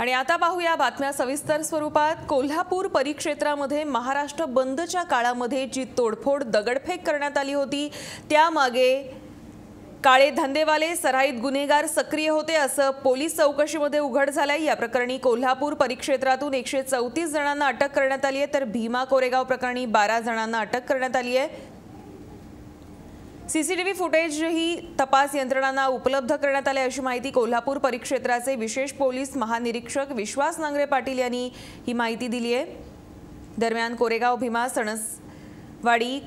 आणि आता पाहूया बातम्या सविस्तर स्वरूपात. कोल्हापूर परिक्षेत्रामध्ये महाराष्ट्र बंदच्या काळामध्ये जी तोडफोड दगडफेक करण्यात आली होती त्यामागे काळे धंदेवाले सराईत गुन्हेगार सक्रिय होते असं पोलीस चौकशीमध्ये उघड झालंय. या प्रकरणी कोल्हापूर परिक्षेत्रातून एकशे चौतीस जणांना अटक करण्यात आली आहे. तर भीमा कोरेगाव प्रकरणी बारा जणांना अटक करण्यात आली आहे. सीसीटीव्ही फुटेजही तपास यंत्रणांना उपलब्ध करण्यात आले अशी माहिती कोल्हापूर परिक्षेत्राचे विशेष पोलीस महानिरीक्षक विश्वास नांगरे पाटील यांनी ही माहिती दिली आहे. दरम्यान कोरेगाव भीमा सणसवाडी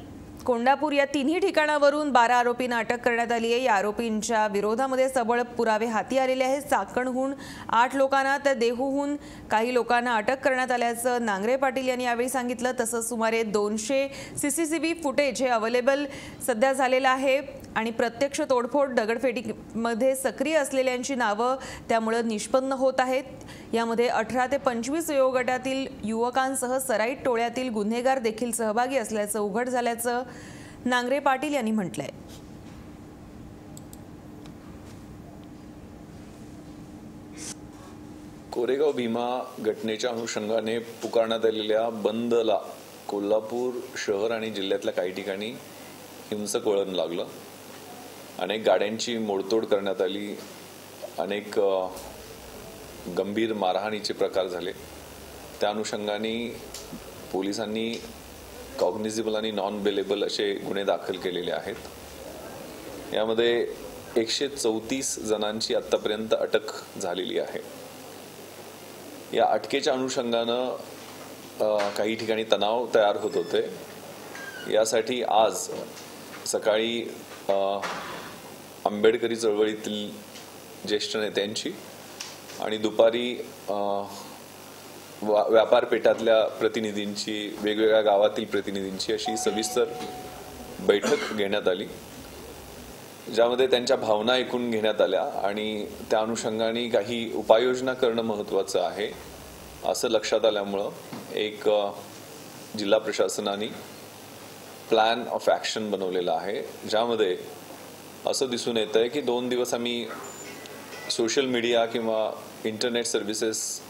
कोंडापूर या तिन्ही ठिकाणावरून बारा आरोपींना अटक करण्यात आली आहे. या आरोपींच्या विरोधामध्ये सबळ पुरावे हाती आलेले आहेत. चाकणहून आठ लोकांना तर देहूहून काही लोकांना अटक करण्यात आल्याचं नांगरे पाटील यांनी यावेळी सांगितलं. तसंच सुमारे दोनशे C C T V footage हे अवेलेबल सध्या झालेलं आहे आणि प्रत्यक्ष तोडफोड दगडफेटीमध्ये सक्रिय असलेल्यांची नावं त्यामुळं निष्पन्न होत आहेत. यामध्ये अठरा ते पंचवीस वयोगटातील युवकांसह सराईत टोळ्यातील गुन्हेगार देखील सहभागी असल्याचं उघड झाल्याचं नांगरे पाटील यांनी म्हटलंय. कोरेगाव भीमा घटनेच्या अनुषंगाने पुकारण्यात आलेल्या बंदला कोल्हापूर शहर आणि जिल्ह्यातल्या काही ठिकाणी हिंसक वळण लागलं. अनेक गाड्यांची मोडतोड करण्यात आली. अनेक गंभीर मारहाणीचे प्रकार झाले. त्या अनुषंगाने पोलिसांनी कॉग्निझिबल आणि नॉन बेलेबल असे गुन्हे दाखल केलेले आहेत. यामध्ये एकशे चौतीस जणांची आतापर्यंत अटक झालेली आहे. या अटकेच्या अनुषंगानं काही ठिकाणी तणाव तयार होत होते. यासाठी आज सकाळी आंबेडकरी चळवळीतील ज्येष्ठ नेत्यांची आणि दुपारी व्यापारपेठातल्या प्रतिनिधींची वेगवेगळ्या गावातील प्रतिनिधींची अशी सविस्तर बैठक घेण्यात आली ज्यामध्ये त्यांच्या भावना ऐकून घेण्यात आल्या आणि त्या अनुषंगाने काही उपाययोजना करणं महत्त्वाचं आहे असं लक्षात आल्यामुळं एक जिल्हा प्रशासनाने प्लॅन ऑफ ॲक्शन बनवलेला आहे ज्यामध्ये असं दिसून येतं आहे की दोन दिवस आम्ही सोशल मीडिया किंवा इंटरनेट सर्व्हिसेस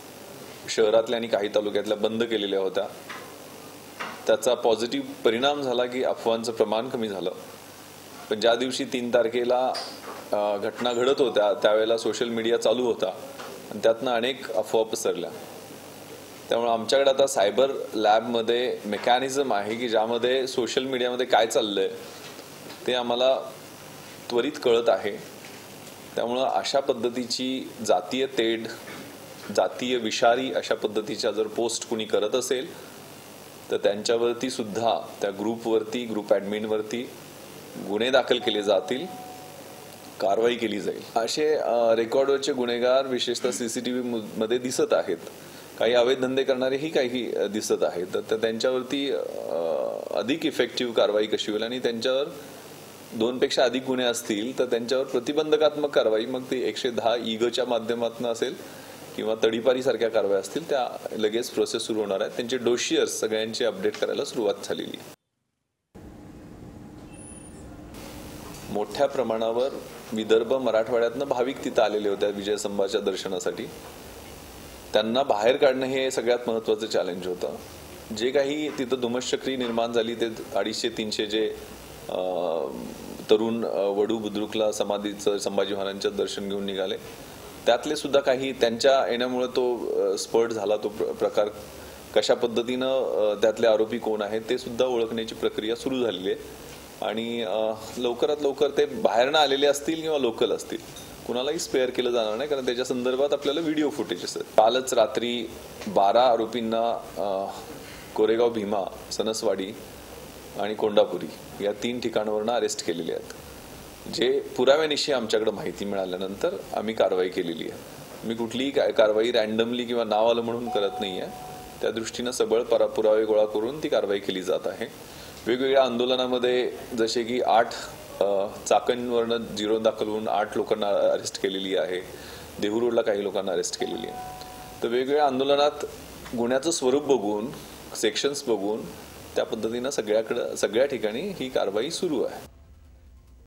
शहरातल्या आणि काही तालुक्यातल्या बंद केलेल्या होत्या. त्याचा पॉझिटिव्ह परिणाम झाला की अफवांचं प्रमाण कमी झालं. पण ज्या दिवशी तीन तारखेला घटना घडत होत्या त्यावेळेला सोशल मीडिया चालू होता आणि त्यातनं अनेक अफवा पसरल्या. त्यामुळे आमच्याकडे आता सायबर लॅबमध्ये मेकॅनिझम आहे की ज्यामध्ये सोशल मीडियामध्ये काय चाललंय ते आम्हाला त्वरित कळत आहे. त्यामुळं अशा पद्धतीची जातीय तेढ जातीय विषारी अशा पद्धतीच्या जर पोस्ट कुणी करत असेल तर त्यांच्यावरती सुद्धा त्या ग्रुपवरती ग्रुप ॲडमिनवरती गुन्हे दाखल केले जातील कारवाई केली जाईल. असे रेकॉर्डवरचे गुन्हेगार विशेषतः सीसीटीव्ही मध्ये दिसत आहेत. काही अवैध धंदे करणारेही काही दिसत आहेत. तर त्यांच्यावरती अधिक इफेक्टिव्ह कारवाई कशी होईल आणि त्यांच्यावर दोनपेक्षा अधिक गुन्हे असतील तर त्यांच्यावर प्रतिबंधकात्मक कारवाई मग ती एकशे दहा ईगच्या माध्यमातून असेल किंवा तडीपारी सारख्या कारवाया असतील त्या लगेच प्रोसेस सुरू होणार आहेत त्यांचे डोशियर्स सगळ्यांची अपडेट करायला सुरुवात झालेली मोठ्या प्रमाणावर विदर्भ मराठवाड्यातनं भाविक तिथं आलेले होते विजय संभाच्या दर्शनासाठी. त्यांना बाहेर काढणं हे सगळ्यात महत्वाचं चॅलेंज होतं. जे काही तिथं धुमश्चक्री निर्माण झाली ते अडीचशे तीनशे जे तरुण वडू बुद्रुकला समाधीचं संभाजी महाराजांचं दर्शन घेऊन निघाले. त्यातले सुद्धा काही त्यांच्या येण्यामुळे तो अं, स्फोट झाला तो प्र- प्रकार कशा पद्धतीनं त्यातले आरोपी कोण आहेत ते सुद्धा ओळखण्याची प्रक्रिया सुरू झालेली आहे. आणि लवकरात लवकर ते बाहेरनं आलेले असतील किंवा लोकल असतील कुणालाही स्पेअर केलं जाणार नाही. कारण त्याच्या संदर्भात आपल्याला व्हिडिओ फुटेज असतात कालच रात्री बारा आरोपींना कोरेगाव भीमा सनसवाडी आणि कोंडापुरी या तीन ठिकाणावरनं अरेस्ट केलेले आहेत. जे पुराव्यानिशी आमच्याकडे माहिती मिळाल्यानंतर आम्ही कारवाई केलेली आहे. मी कुठलीही काय कारवाई रॅन्डमली किंवा नाव आलं म्हणून करत नाही आहे त्या दृष्टीनं सबळ परा पुरावे गोळा करून ती कारवाई केली जात आहे. वेगवेगळ्या आंदोलनामध्ये जसे की आठ चाकणवरनं जिरो दाखल होऊन आठ लोकांना अरेस्ट केलेली आहे. देहू रोडला काही लोकांना अरेस्ट केलेली आहे. तर वेगवेगळ्या आंदोलनात गुन्ह्याचं स्वरूप बघून सेक्शन्स बघून त्या पद्धतीनं सगळ्याकडं सगळ्या ठिकाणी ही कारवाई सुरू आहे.